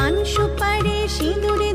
পান সুপারে সিঁদুরে